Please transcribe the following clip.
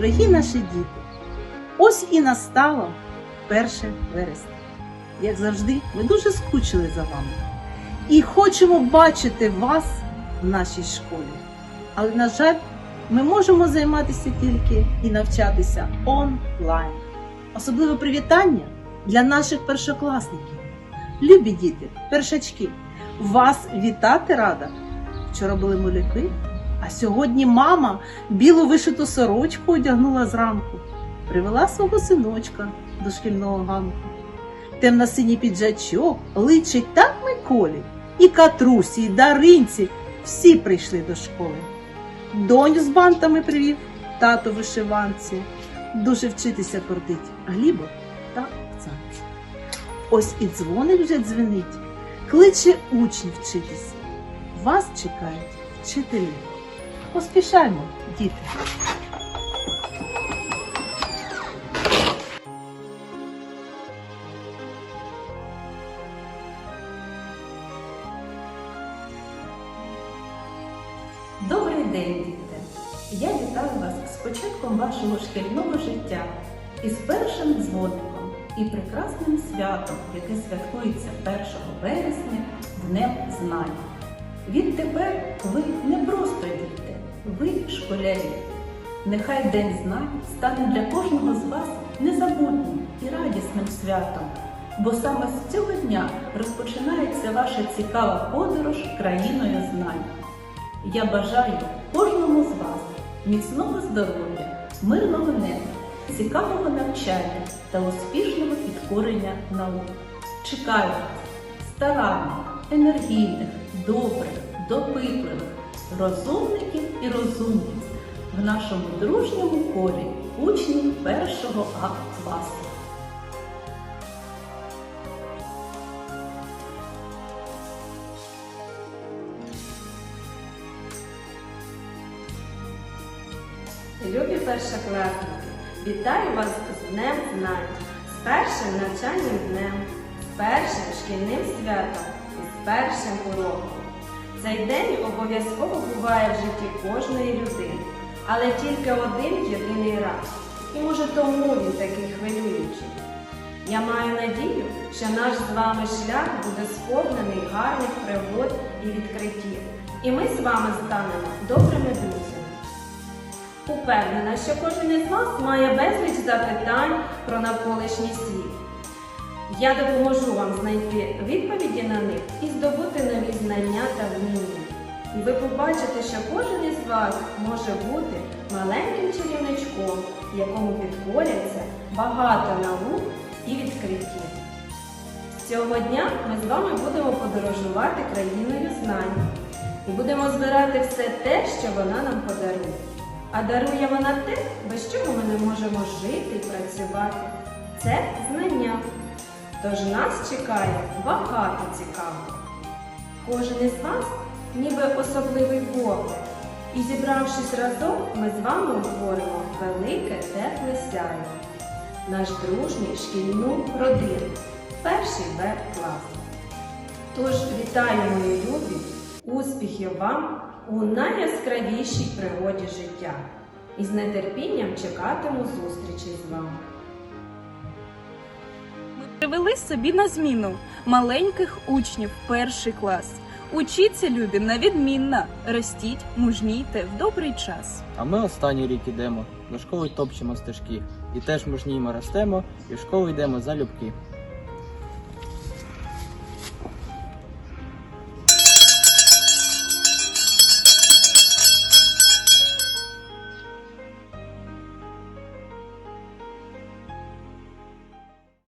Дорогі наші діти, ось і настало 1 вересня. Як завжди, ми дуже скучили за вами і хочемо бачити вас в нашій школі. Але, на жаль, ми можемо займатися тільки і навчатися онлайн. Особливе привітання для наших першокласників. Любі діти, першачки, вас вітати рада. Вчора були малюки, а сьогодні мама білу вишиту сорочку одягнула зранку, привела свого синочка до шкільного ганку. Темно-синій піджачок личить так Миколі, і Катрусі, і Даринці всі прийшли до школи. Доню з бантами привів, тато вишиванці. Дуже вчитися кортить Глібо та Оксанці. Ось і дзвоник вже дзвенить, кличе учнів вчитися. Вас чекають вчителі. Поспішаймо, діти. Добрий день, діти! Я вітаю вас з початком вашого шкільного життя із першим дзвоником і прекрасним святом, яке святкується 1 вересня Днем Знань. Відтепер ви школярі. Нехай День знань стане для кожного з вас незабутнім і радісним святом, бо саме з цього дня розпочинається ваша цікава подорож країною знань. Я бажаю кожному з вас міцного здоров'я, мирного неба, цікавого навчання та успішного підкорення наук. Чекаю вас старанних, енергійних, добрих, допитливих, розумників і розумниць в нашому дружньому колі учнів першого А класу. Любі першокласники, вітаю вас з Днем Знань, з першим навчальним днем, з першим шкільним святом і з першим уроком. Цей день обов'язково буває в житті кожної людини, але тільки один єдиний раз. І може тому він такий хвилюючий. Я маю надію, що наш з вами шлях буде сповнений гарних пригод і відкриттів. І ми з вами станемо добрими друзями. Упевнена, що кожен із вас має безліч запитань про навколишній світ. Я допоможу вам знайти відповіді на них і здобути нові знання та вміння. І ви побачите, що кожен із вас може бути маленьким чарівничком, якому підкоряться багато наук і відкриттів. Цього дня ми з вами будемо подорожувати країною знань і будемо збирати все те, що вона нам подарує. А дарує вона те, без чого ми не можемо жити і працювати. Це знання. Тож нас чекає багато цікавого. Кожен із вас ніби особливий Бог. І зібравшись разом, ми з вами утворимо велике тепле сяйво. Наш дружній шкільну родину. Перший Б клас. Тож вітаю, мої любі, успіхів вам у найяскравішій пригоді життя. І з нетерпінням чекатиму зустрічі з вами. Привели собі на зміну маленьких учнів перший клас. Учіться, любі, на відмінно, ростіть, мужнійте в добрий час. А ми останній рік ідемо, до школи топчемо стежки, і теж мужніємо ростемо, і в школу йдемо залюбки.